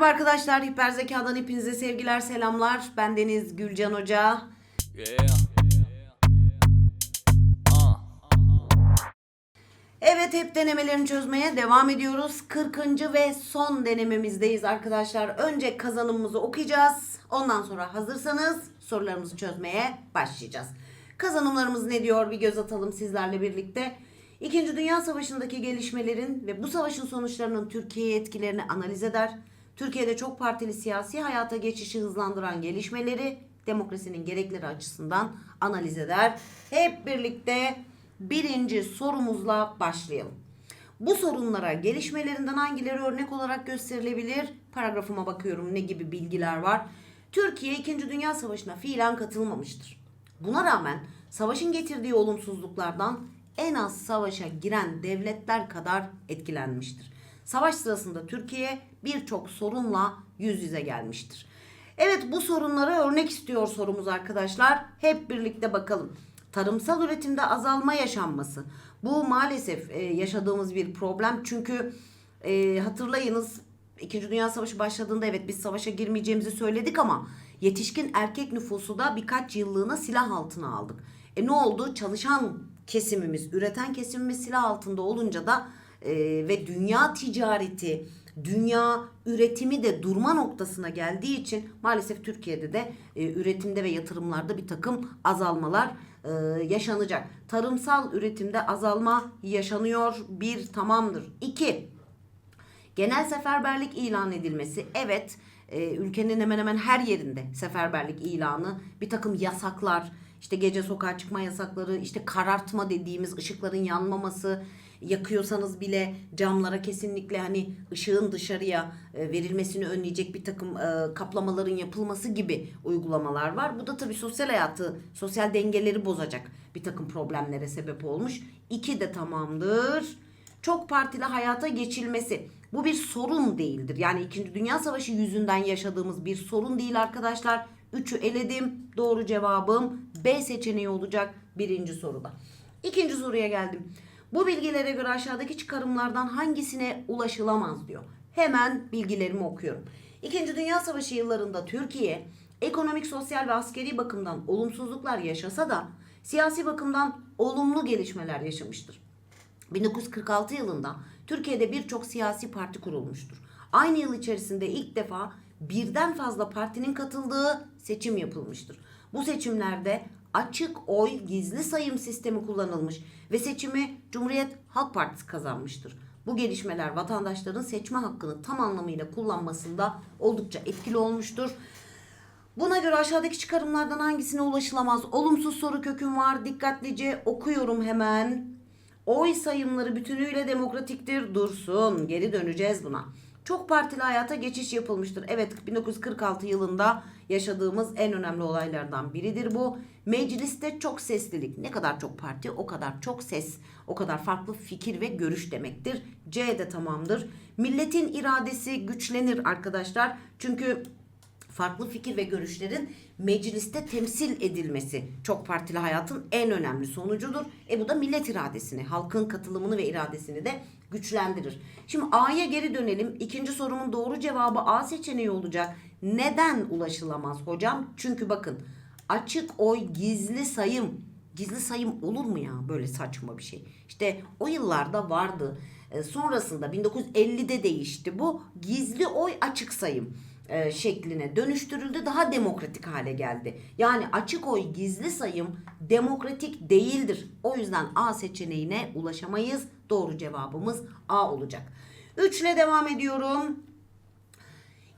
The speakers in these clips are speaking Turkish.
Merhaba arkadaşlar, Hiper Zeka'dan hepinize sevgiler, selamlar. Ben Deniz Gülcan Hoca. Evet, hep denemelerini çözmeye devam ediyoruz. 40. ve son denememizdeyiz arkadaşlar. Önce kazanımımızı okuyacağız. Ondan sonra hazırsanız sorularımızı çözmeye başlayacağız. Kazanımlarımız ne diyor bir göz atalım sizlerle birlikte. İkinci Dünya Savaşı'ndaki gelişmelerin ve bu savaşın sonuçlarının Türkiye'ye etkilerini analiz eder. Türkiye'de çok partili siyasi hayata geçişi hızlandıran gelişmeleri demokrasinin gerekleri açısından analiz eder. Hep birlikte birinci sorumuzla başlayalım. Bu sorunlara gelişmelerinden hangileri örnek olarak gösterilebilir? Paragrafıma bakıyorum ne gibi bilgiler var. Türkiye 2. Dünya Savaşı'na fiilen katılmamıştır. Buna rağmen savaşın getirdiği olumsuzluklardan en az savaşa giren devletler kadar etkilenmiştir. Savaş sırasında Türkiye birçok sorunla yüz yüze gelmiştir. Evet bu sorunlara örnek istiyor sorumuz arkadaşlar. Hep birlikte bakalım. Tarımsal üretimde azalma yaşanması. Bu maalesef e, yaşadığımız bir problem. Çünkü e, hatırlayınız İkinci Dünya Savaşı başladığında evet biz savaşa girmeyeceğimizi söyledik ama yetişkin erkek nüfusu da birkaç yıllığına silah altına aldık. E ne oldu? Çalışan kesimimiz, üreten kesimimiz silah altında olunca da e, ve dünya ticareti, dünya üretimi de durma noktasına geldiği için maalesef Türkiye'de de e, üretimde ve yatırımlarda bir takım azalmalar e, yaşanacak. Tarımsal üretimde azalma yaşanıyor. Bir tamamdır. İki, Genel seferberlik ilan edilmesi. Evet e, ülkenin hemen hemen her yerinde seferberlik ilanı. Bir takım yasaklar, işte gece sokağa çıkma yasakları, işte karartma dediğimiz ışıkların yanmaması, yakıyorsanız bile camlara kesinlikle hani ışığın dışarıya e, verilmesini önleyecek bir takım e, kaplamaların yapılması gibi uygulamalar var. Bu da tabii sosyal hayatı, sosyal dengeleri bozacak bir takım problemlere sebep olmuş. İki de tamamdır çok partili hayata geçilmesi. Bu bir sorun değildir. Yani 2. Dünya Savaşı yüzünden yaşadığımız bir sorun değil arkadaşlar. Üçü eledim. Doğru cevabım B seçeneği olacak birinci soruda. İkinci soruya geldim. Bu bilgilere göre aşağıdaki çıkarımlardan hangisine ulaşılamaz diyor. Hemen bilgilerimi okuyorum. İkinci Dünya Savaşı yıllarında Türkiye ekonomik, sosyal ve askeri bakımdan olumsuzluklar yaşasa da siyasi bakımdan olumlu gelişmeler yaşamıştır. 1946 yılında Türkiye'de birçok siyasi parti kurulmuştur. Aynı yıl içerisinde ilk defa birden fazla partinin katıldığı seçim yapılmıştır. Bu seçimlerde açık oy gizli sayım sistemi kullanılmış ve seçimi Cumhuriyet Halk Partisi kazanmıştır. Bu gelişmeler vatandaşların seçme hakkını tam anlamıyla kullanmasında oldukça etkili olmuştur. Buna göre aşağıdaki çıkarımlardan hangisine ulaşılamaz? Olumsuz soru köküm var. Dikkatlice okuyorum hemen. Oy sayımları bütünüyle demokratiktir. Dursun. Geri döneceğiz buna. Çok partili hayata geçiş yapılmıştır. Evet 1946 yılında yaşadığımız en önemli olaylardan biridir bu. Mecliste çok seslilik. Ne kadar çok parti o kadar çok ses. O kadar farklı fikir ve görüş demektir. C de tamamdır. Milletin iradesi güçlenir arkadaşlar. Çünkü farklı fikir ve görüşlerin mecliste temsil edilmesi çok partili hayatın en önemli sonucudur. E bu da millet iradesini, halkın katılımını ve iradesini de güçlendirir. Şimdi A'ya geri dönelim. İkinci sorumun doğru cevabı A seçeneği olacak. Neden ulaşılamaz hocam? Çünkü bakın açık oy gizli sayım. Gizli sayım olur mu ya böyle saçma bir şey? İşte o yıllarda vardı. E, sonrasında 1950'de değişti bu. Gizli oy açık sayım e, şekline dönüştürüldü. Daha demokratik hale geldi. Yani açık oy gizli sayım demokratik değildir. O yüzden A seçeneğine ulaşamayız. Doğru cevabımız A olacak. 3 ile devam ediyorum.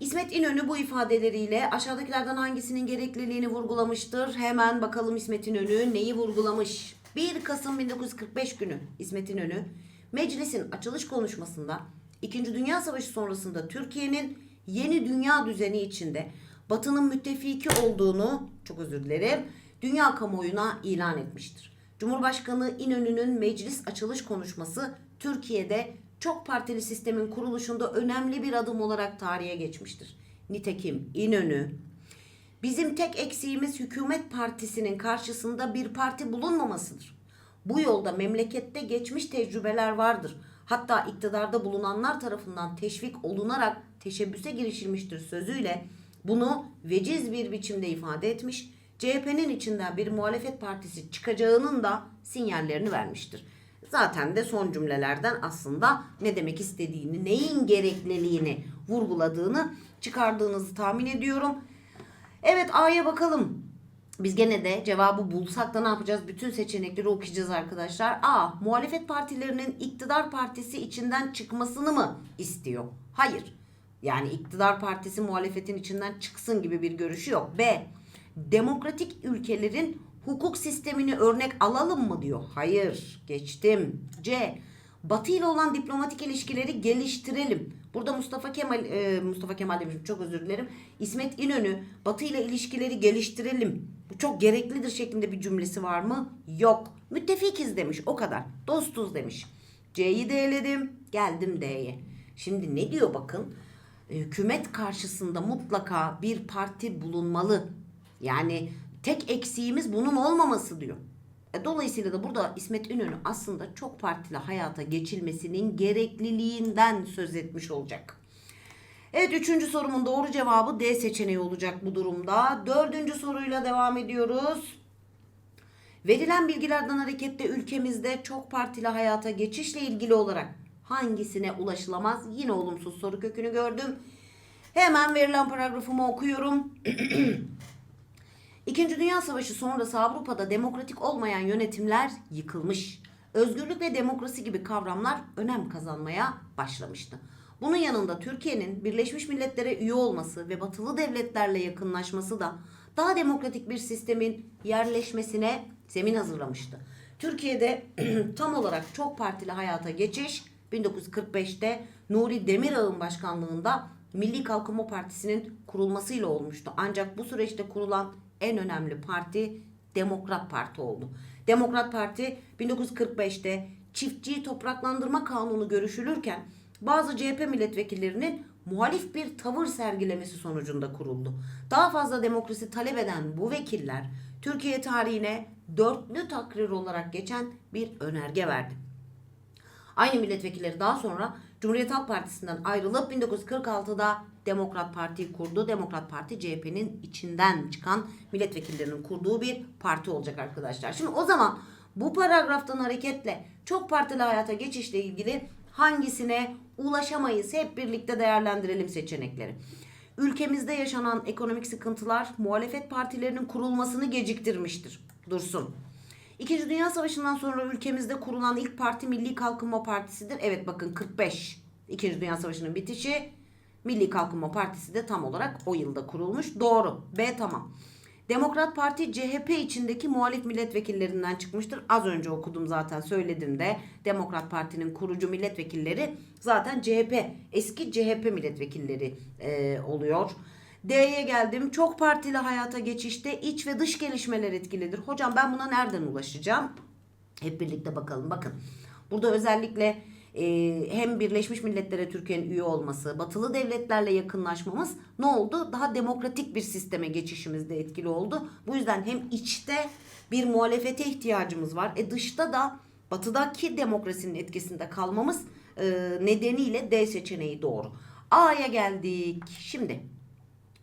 İsmet İnönü bu ifadeleriyle aşağıdakilerden hangisinin gerekliliğini vurgulamıştır? Hemen bakalım İsmet İnönü neyi vurgulamış? 1 Kasım 1945 günü İsmet İnönü meclisin açılış konuşmasında 2. Dünya Savaşı sonrasında Türkiye'nin yeni dünya düzeni içinde Batı'nın müttefiki olduğunu çok özür dilerim dünya kamuoyuna ilan etmiştir. Cumhurbaşkanı İnönü'nün meclis açılış konuşması Türkiye'de çok partili sistemin kuruluşunda önemli bir adım olarak tarihe geçmiştir. Nitekim İnönü bizim tek eksiğimiz hükümet partisinin karşısında bir parti bulunmamasıdır. Bu yolda memlekette geçmiş tecrübeler vardır. Hatta iktidarda bulunanlar tarafından teşvik olunarak teşebbüse girişilmiştir sözüyle bunu veciz bir biçimde ifade etmiş. CHP'nin içinden bir muhalefet partisi çıkacağının da sinyallerini vermiştir. Zaten de son cümlelerden aslında ne demek istediğini, neyin gerekliliğini vurguladığını çıkardığınızı tahmin ediyorum. Evet A'ya bakalım. Biz gene de cevabı bulsak da ne yapacağız? Bütün seçenekleri okuyacağız arkadaşlar. A. Muhalefet partilerinin iktidar partisi içinden çıkmasını mı istiyor? Hayır. Yani iktidar partisi muhalefetin içinden çıksın gibi bir görüşü yok. B. Demokratik ülkelerin hukuk sistemini örnek alalım mı diyor. Hayır. Geçtim. C. Batı ile olan diplomatik ilişkileri geliştirelim. Burada Mustafa Kemal e, Mustafa Kemal demişim çok özür dilerim. İsmet İnönü Batı ile ilişkileri geliştirelim. Bu çok gereklidir şeklinde bir cümlesi var mı? Yok. Müttefikiz demiş o kadar. Dostuz demiş. C'yi de eledim. Geldim D'ye. Şimdi ne diyor bakın? E, Hükümet karşısında mutlaka bir parti bulunmalı. Yani tek eksiğimiz bunun olmaması diyor. E, Dolayısıyla da burada İsmet İnönü aslında çok partili hayata geçilmesinin gerekliliğinden söz etmiş olacak. Evet üçüncü sorumun doğru cevabı D seçeneği olacak bu durumda. Dördüncü soruyla devam ediyoruz. Verilen bilgilerden hareketle ülkemizde çok partili hayata geçişle ilgili olarak hangisine ulaşılamaz? Yine olumsuz soru kökünü gördüm. Hemen verilen paragrafımı okuyorum. İkinci Dünya Savaşı sonrası Avrupa'da demokratik olmayan yönetimler yıkılmış. Özgürlük ve demokrasi gibi kavramlar önem kazanmaya başlamıştı. Bunun yanında Türkiye'nin Birleşmiş Milletler'e üye olması ve batılı devletlerle yakınlaşması da daha demokratik bir sistemin yerleşmesine zemin hazırlamıştı. Türkiye'de tam olarak çok partili hayata geçiş 1945'te Nuri Demirağ'ın başkanlığında Milli Kalkınma Partisi'nin kurulmasıyla olmuştu. Ancak bu süreçte kurulan en önemli parti Demokrat Parti oldu. Demokrat Parti 1945'te çiftçiyi topraklandırma kanunu görüşülürken bazı CHP milletvekillerinin muhalif bir tavır sergilemesi sonucunda kuruldu. Daha fazla demokrasi talep eden bu vekiller Türkiye tarihine dörtlü takrir olarak geçen bir önerge verdi. Aynı milletvekilleri daha sonra Cumhuriyet Halk Partisi'nden ayrılıp 1946'da Demokrat Parti'yi kurdu. Demokrat Parti CHP'nin içinden çıkan milletvekillerinin kurduğu bir parti olacak arkadaşlar. Şimdi o zaman bu paragraftan hareketle çok partili hayata geçişle ilgili hangisine ulaşamayız? Hep birlikte değerlendirelim seçenekleri. Ülkemizde yaşanan ekonomik sıkıntılar muhalefet partilerinin kurulmasını geciktirmiştir. Dursun. İkinci Dünya Savaşı'ndan sonra ülkemizde kurulan ilk parti Milli Kalkınma Partisi'dir. Evet bakın 45. İkinci Dünya Savaşı'nın bitişi Milli Kalkınma Partisi de tam olarak o yılda kurulmuş. Doğru. B tamam. Demokrat Parti CHP içindeki muhalif milletvekillerinden çıkmıştır. Az önce okudum zaten söyledim de Demokrat Parti'nin kurucu milletvekilleri zaten CHP eski CHP milletvekilleri e, oluyor. D'ye geldim. Çok partili hayata geçişte iç ve dış gelişmeler etkilidir. Hocam ben buna nereden ulaşacağım? Hep birlikte bakalım. Bakın. Burada özellikle e, hem Birleşmiş Milletler'e Türkiye'nin üye olması, batılı devletlerle yakınlaşmamız ne oldu? Daha demokratik bir sisteme geçişimizde etkili oldu. Bu yüzden hem içte bir muhalefete ihtiyacımız var. E dışta da batıdaki demokrasinin etkisinde kalmamız e, nedeniyle D seçeneği doğru. A'ya geldik. Şimdi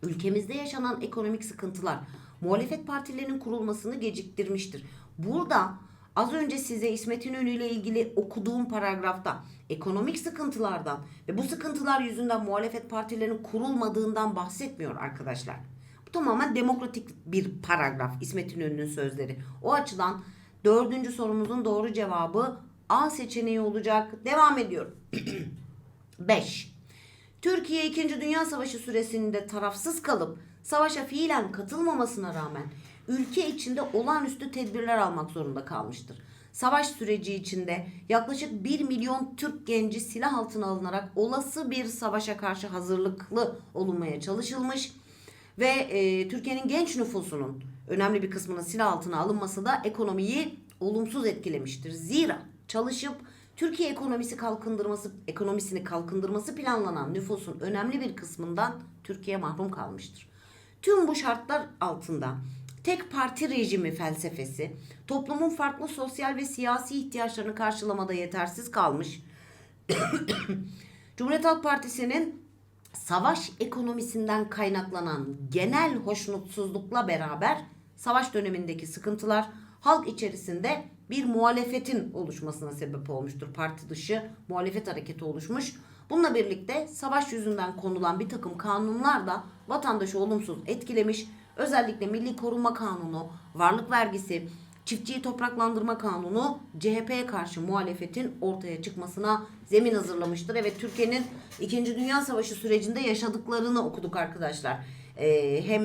ülkemizde yaşanan ekonomik sıkıntılar muhalefet partilerinin kurulmasını geciktirmiştir. Burada az önce size İsmet İnönü ile ilgili okuduğum paragrafta ekonomik sıkıntılardan ve bu sıkıntılar yüzünden muhalefet partilerinin kurulmadığından bahsetmiyor arkadaşlar. Bu tamamen demokratik bir paragraf İsmet İnönü'nün sözleri. O açıdan dördüncü sorumuzun doğru cevabı A seçeneği olacak. Devam ediyorum. 5. Türkiye 2. Dünya Savaşı süresinde tarafsız kalıp savaşa fiilen katılmamasına rağmen ülke içinde olağanüstü tedbirler almak zorunda kalmıştır. Savaş süreci içinde yaklaşık 1 milyon Türk genci silah altına alınarak olası bir savaşa karşı hazırlıklı olunmaya çalışılmış ve e, Türkiye'nin genç nüfusunun önemli bir kısmının silah altına alınması da ekonomiyi olumsuz etkilemiştir. Zira çalışıp Türkiye ekonomisi kalkındırması ekonomisini kalkındırması planlanan nüfusun önemli bir kısmından Türkiye mahrum kalmıştır. Tüm bu şartlar altında tek parti rejimi felsefesi toplumun farklı sosyal ve siyasi ihtiyaçlarını karşılamada yetersiz kalmış Cumhuriyet Halk Partisi'nin savaş ekonomisinden kaynaklanan genel hoşnutsuzlukla beraber savaş dönemindeki sıkıntılar halk içerisinde bir muhalefetin oluşmasına sebep olmuştur. Parti dışı muhalefet hareketi oluşmuş. Bununla birlikte savaş yüzünden konulan bir takım kanunlar da vatandaşı olumsuz etkilemiş. Özellikle Milli Koruma Kanunu, varlık vergisi, çiftçiyi topraklandırma kanunu CHP'ye karşı muhalefetin ortaya çıkmasına zemin hazırlamıştır. Evet Türkiye'nin 2. Dünya Savaşı sürecinde yaşadıklarını okuduk arkadaşlar. Ee, hem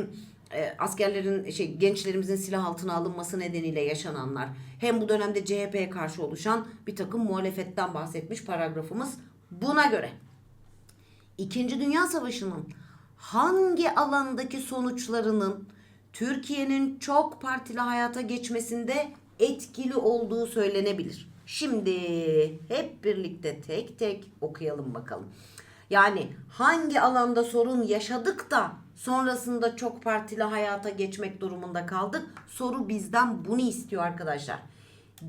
e, askerlerin şey gençlerimizin silah altına alınması nedeniyle yaşananlar hem bu dönemde CHP'ye karşı oluşan bir takım muhalefetten bahsetmiş paragrafımız buna göre. İkinci Dünya Savaşı'nın hangi alandaki sonuçlarının Türkiye'nin çok partili hayata geçmesinde etkili olduğu söylenebilir. Şimdi hep birlikte tek tek okuyalım bakalım. Yani hangi alanda sorun yaşadık da sonrasında çok partili hayata geçmek durumunda kaldık? Soru bizden bunu istiyor arkadaşlar.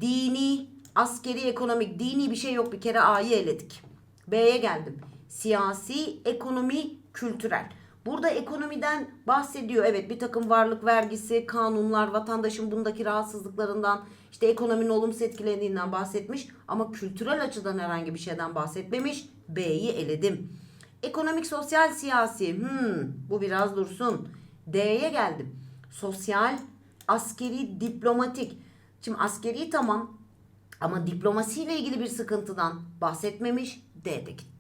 Dini, askeri, ekonomik, dini bir şey yok bir kere A'yı eledik. B'ye geldim. Siyasi, ekonomi, kültürel. Burada ekonomiden bahsediyor. Evet bir takım varlık vergisi, kanunlar, vatandaşın bundaki rahatsızlıklarından, işte ekonominin olumsuz etkilendiğinden bahsetmiş. Ama kültürel açıdan herhangi bir şeyden bahsetmemiş. B'yi eledim. Ekonomik, sosyal, siyasi. Hmm, bu biraz dursun. D'ye geldim. Sosyal, askeri, diplomatik. Şimdi askeri tamam ama diplomasiyle ilgili bir sıkıntıdan bahsetmemiş. D'de gitti.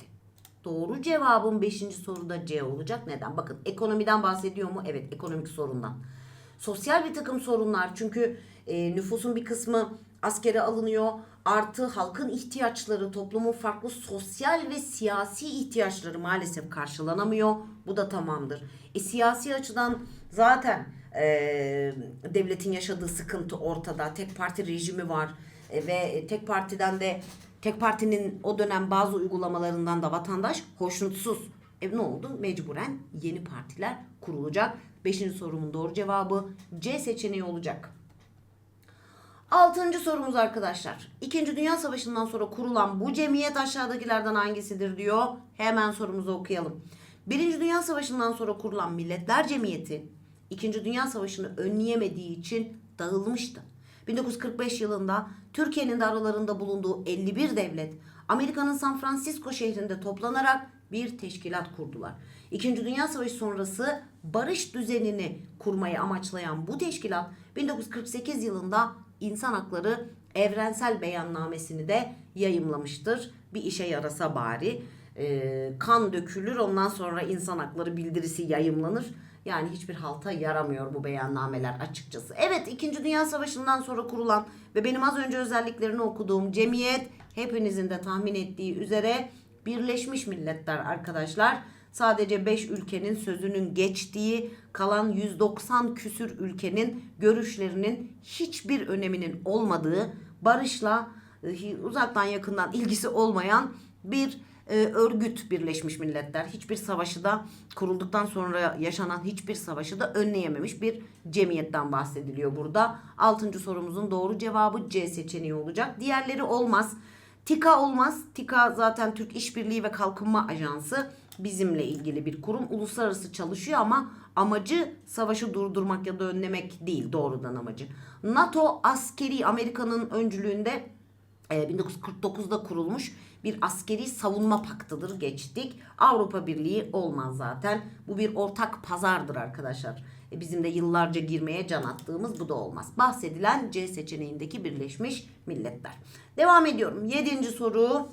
Doğru cevabın 5. soruda C olacak. Neden? Bakın ekonomiden bahsediyor mu? Evet ekonomik sorundan. Sosyal bir takım sorunlar çünkü e, nüfusun bir kısmı askere alınıyor. Artı halkın ihtiyaçları, toplumun farklı sosyal ve siyasi ihtiyaçları maalesef karşılanamıyor. Bu da tamamdır. E, siyasi açıdan zaten e, devletin yaşadığı sıkıntı ortada. Tek parti rejimi var e, ve tek partiden de tek partinin o dönem bazı uygulamalarından da vatandaş hoşnutsuz. E ne oldu? Mecburen yeni partiler kurulacak. Beşinci sorumun doğru cevabı C seçeneği olacak. Altıncı sorumuz arkadaşlar. İkinci Dünya Savaşı'ndan sonra kurulan bu cemiyet aşağıdakilerden hangisidir diyor. Hemen sorumuzu okuyalım. Birinci Dünya Savaşı'ndan sonra kurulan Milletler Cemiyeti İkinci Dünya Savaşı'nı önleyemediği için dağılmıştı. 1945 yılında Türkiye'nin de aralarında bulunduğu 51 devlet Amerika'nın San Francisco şehrinde toplanarak bir teşkilat kurdular. İkinci Dünya Savaşı sonrası barış düzenini kurmayı amaçlayan bu teşkilat 1948 yılında insan hakları evrensel beyannamesini de yayımlamıştır. Bir işe yarasa bari. Ee, kan dökülür ondan sonra insan hakları bildirisi yayımlanır. Yani hiçbir halta yaramıyor bu beyannameler açıkçası. Evet 2. Dünya Savaşı'ndan sonra kurulan ve benim az önce özelliklerini okuduğum cemiyet hepinizin de tahmin ettiği üzere Birleşmiş Milletler arkadaşlar. Sadece 5 ülkenin sözünün geçtiği kalan 190 küsür ülkenin görüşlerinin hiçbir öneminin olmadığı barışla e, uzaktan yakından ilgisi olmayan bir e, örgüt Birleşmiş Milletler. Hiçbir savaşı da kurulduktan sonra yaşanan hiçbir savaşı da önleyememiş bir cemiyetten bahsediliyor burada. Altıncı sorumuzun doğru cevabı C seçeneği olacak. Diğerleri olmaz. TİKA olmaz. TİKA zaten Türk İşbirliği ve Kalkınma Ajansı bizimle ilgili bir kurum. Uluslararası çalışıyor ama amacı savaşı durdurmak ya da önlemek değil doğrudan amacı. NATO askeri Amerika'nın öncülüğünde 1949'da kurulmuş bir askeri savunma paktıdır geçtik. Avrupa Birliği olmaz zaten. Bu bir ortak pazardır arkadaşlar. E bizim de yıllarca girmeye can attığımız bu da olmaz. Bahsedilen C seçeneğindeki Birleşmiş Milletler. Devam ediyorum. Yedinci soru.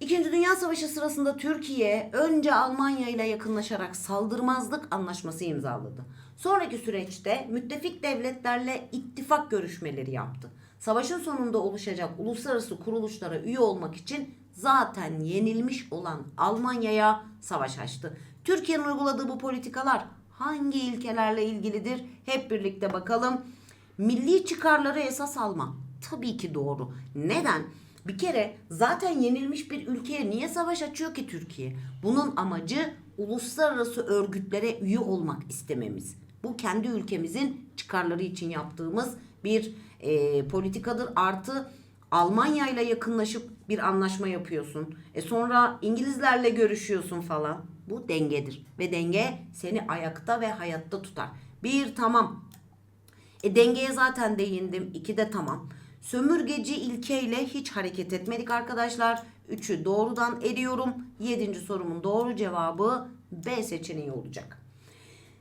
İkinci Dünya Savaşı sırasında Türkiye önce Almanya ile yakınlaşarak saldırmazlık anlaşması imzaladı. Sonraki süreçte müttefik devletlerle ittifak görüşmeleri yaptı. Savaşın sonunda oluşacak uluslararası kuruluşlara üye olmak için zaten yenilmiş olan Almanya'ya savaş açtı. Türkiye'nin uyguladığı bu politikalar hangi ilkelerle ilgilidir? Hep birlikte bakalım. Milli çıkarları esas alma. Tabii ki doğru. Neden? Bir kere zaten yenilmiş bir ülkeye niye savaş açıyor ki Türkiye? Bunun amacı uluslararası örgütlere üye olmak istememiz. Bu kendi ülkemizin çıkarları için yaptığımız bir e, politikadır. Artı Almanya ile yakınlaşıp bir anlaşma yapıyorsun. E sonra İngilizlerle görüşüyorsun falan. Bu dengedir. Ve denge seni ayakta ve hayatta tutar. Bir tamam. E dengeye zaten değindim. İki de tamam. Sömürgeci ilkeyle hiç hareket etmedik arkadaşlar. Üçü doğrudan ediyorum. Yedinci sorumun doğru cevabı B seçeneği olacak.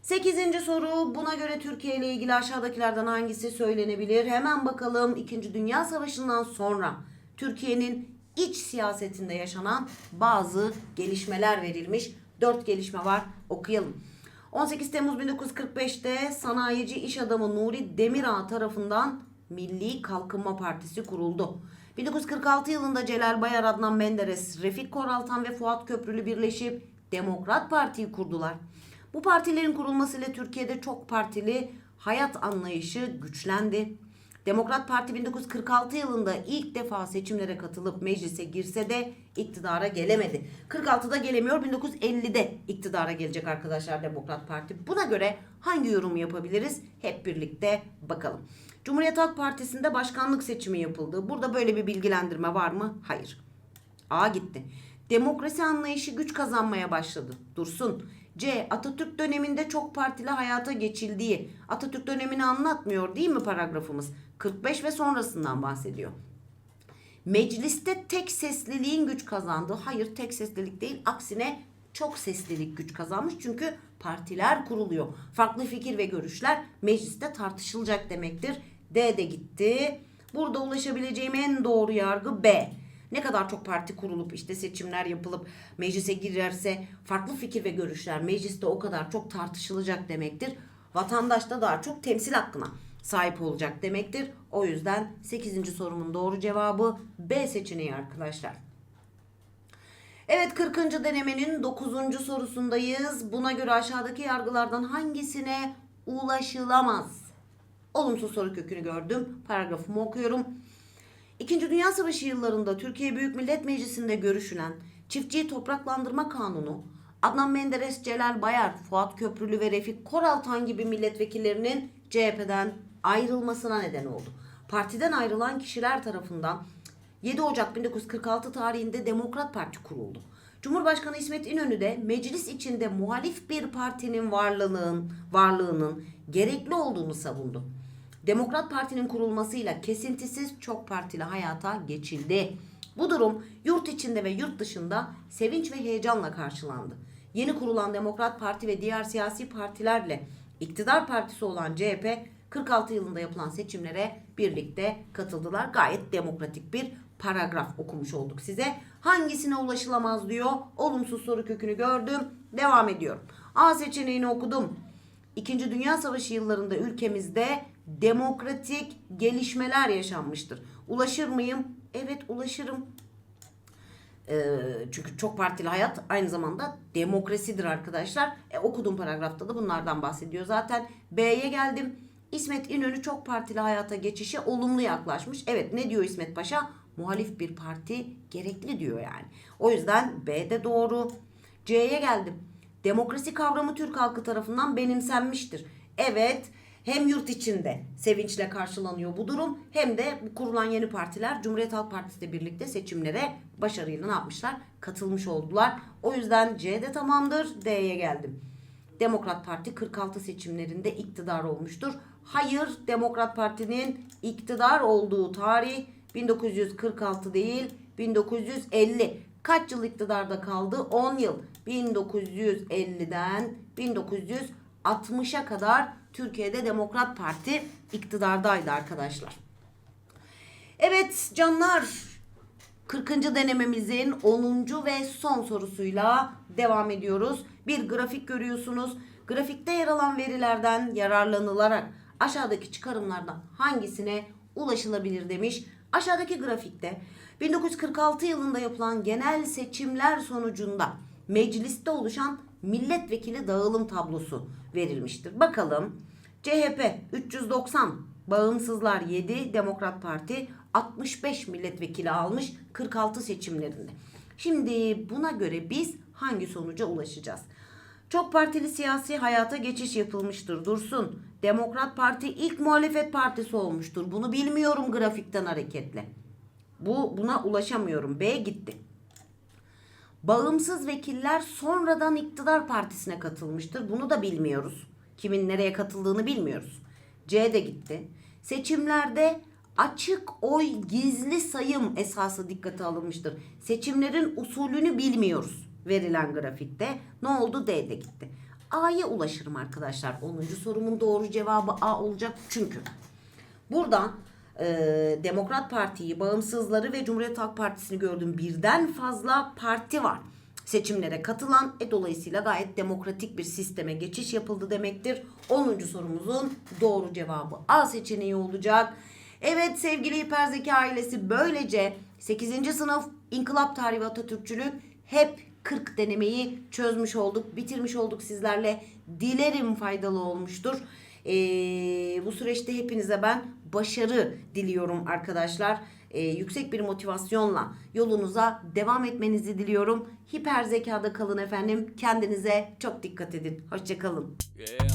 Sekizinci soru buna göre Türkiye ile ilgili aşağıdakilerden hangisi söylenebilir? Hemen bakalım 2. Dünya Savaşı'ndan sonra Türkiye'nin iç siyasetinde yaşanan bazı gelişmeler verilmiş. Dört gelişme var okuyalım. 18 Temmuz 1945'te sanayici iş adamı Nuri Demirağ tarafından Milli Kalkınma Partisi kuruldu. 1946 yılında Celal Bayar, Adnan Menderes, Refik Koraltan ve Fuat Köprülü birleşip Demokrat Parti'yi kurdular. Bu partilerin kurulmasıyla Türkiye'de çok partili hayat anlayışı güçlendi. Demokrat Parti 1946 yılında ilk defa seçimlere katılıp meclise girse de iktidara gelemedi. 46'da gelemiyor, 1950'de iktidara gelecek arkadaşlar Demokrat Parti. Buna göre hangi yorumu yapabiliriz? Hep birlikte bakalım. Cumhuriyet Halk Partisi'nde başkanlık seçimi yapıldı. Burada böyle bir bilgilendirme var mı? Hayır. A gitti. Demokrasi anlayışı güç kazanmaya başladı. Dursun. C. Atatürk döneminde çok partili hayata geçildiği. Atatürk dönemini anlatmıyor değil mi paragrafımız? 45 ve sonrasından bahsediyor. Mecliste tek sesliliğin güç kazandığı. Hayır tek seslilik değil. Aksine çok seslilik güç kazanmış. Çünkü partiler kuruluyor. Farklı fikir ve görüşler mecliste tartışılacak demektir. D de gitti. Burada ulaşabileceğim en doğru yargı B. Ne kadar çok parti kurulup işte seçimler yapılıp meclise girerse farklı fikir ve görüşler mecliste o kadar çok tartışılacak demektir. Vatandaş da daha çok temsil hakkına sahip olacak demektir. O yüzden 8. sorumun doğru cevabı B seçeneği arkadaşlar. Evet 40. denemenin 9. sorusundayız. Buna göre aşağıdaki yargılardan hangisine ulaşılamaz? Olumsuz soru kökünü gördüm. Paragrafımı okuyorum. İkinci Dünya Savaşı yıllarında Türkiye Büyük Millet Meclisi'nde görüşülen çiftçiyi topraklandırma kanunu Adnan Menderes, Celal Bayar, Fuat Köprülü ve Refik Koraltan gibi milletvekillerinin CHP'den ayrılmasına neden oldu. Partiden ayrılan kişiler tarafından 7 Ocak 1946 tarihinde Demokrat Parti kuruldu. Cumhurbaşkanı İsmet İnönü de meclis içinde muhalif bir partinin varlığının, varlığının gerekli olduğunu savundu. Demokrat Parti'nin kurulmasıyla kesintisiz çok partili hayata geçildi. Bu durum yurt içinde ve yurt dışında sevinç ve heyecanla karşılandı. Yeni kurulan Demokrat Parti ve diğer siyasi partilerle iktidar partisi olan CHP 46 yılında yapılan seçimlere birlikte katıldılar. Gayet demokratik bir paragraf okumuş olduk size. Hangisine ulaşılamaz diyor. Olumsuz soru kökünü gördüm. Devam ediyorum. A seçeneğini okudum. İkinci Dünya Savaşı yıllarında ülkemizde demokratik gelişmeler yaşanmıştır. Ulaşır mıyım? Evet ulaşırım. Ee, çünkü çok partili hayat aynı zamanda demokrasidir arkadaşlar. E, okuduğum paragrafta da bunlardan bahsediyor zaten. B'ye geldim. İsmet İnönü çok partili hayata geçişe olumlu yaklaşmış. Evet ne diyor İsmet Paşa? Muhalif bir parti gerekli diyor yani. O yüzden B de doğru. C'ye geldim. Demokrasi kavramı Türk halkı tarafından benimsenmiştir. Evet hem yurt içinde sevinçle karşılanıyor bu durum hem de bu kurulan yeni partiler Cumhuriyet Halk Partisi ile birlikte seçimlere başarıyla ne yapmışlar? Katılmış oldular. O yüzden C de tamamdır. D'ye geldim. Demokrat Parti 46 seçimlerinde iktidar olmuştur. Hayır Demokrat Parti'nin iktidar olduğu tarih 1946 değil 1950. Kaç yıl iktidarda kaldı? 10 yıl. 1950'den 1960'a kadar Türkiye'de Demokrat Parti iktidardaydı arkadaşlar. Evet canlar 40. denememizin 10. ve son sorusuyla devam ediyoruz. Bir grafik görüyorsunuz. Grafikte yer alan verilerden yararlanılarak aşağıdaki çıkarımlardan hangisine ulaşılabilir demiş. Aşağıdaki grafikte 1946 yılında yapılan genel seçimler sonucunda mecliste oluşan milletvekili dağılım tablosu verilmiştir. Bakalım CHP 390, Bağımsızlar 7, Demokrat Parti 65 milletvekili almış 46 seçimlerinde. Şimdi buna göre biz hangi sonuca ulaşacağız? Çok partili siyasi hayata geçiş yapılmıştır. Dursun. Demokrat Parti ilk muhalefet partisi olmuştur. Bunu bilmiyorum grafikten hareketle. Bu buna ulaşamıyorum. B gitti. Bağımsız vekiller sonradan iktidar partisine katılmıştır. Bunu da bilmiyoruz. Kimin nereye katıldığını bilmiyoruz. C de gitti. Seçimlerde açık oy gizli sayım esası dikkate alınmıştır. Seçimlerin usulünü bilmiyoruz verilen grafikte. Ne oldu? D de gitti. A'ya ulaşırım arkadaşlar. 10. sorumun doğru cevabı A olacak çünkü. Burada e, Demokrat Parti'yi, bağımsızları ve Cumhuriyet Halk Partisi'ni gördüm. Birden fazla parti var. Seçimlere katılan e, dolayısıyla gayet demokratik bir sisteme geçiş yapıldı demektir. 10. sorumuzun doğru cevabı A seçeneği olacak. Evet sevgili hiperzeki ailesi böylece 8. sınıf İnkılap Tarihi ve Atatürkçülük hep 40 denemeyi çözmüş olduk, bitirmiş olduk sizlerle. Dilerim faydalı olmuştur. Ee, bu süreçte hepinize ben başarı diliyorum arkadaşlar. Ee, yüksek bir motivasyonla yolunuza devam etmenizi diliyorum. Hiper zekada kalın efendim. Kendinize çok dikkat edin. Hoşçakalın. Yeah.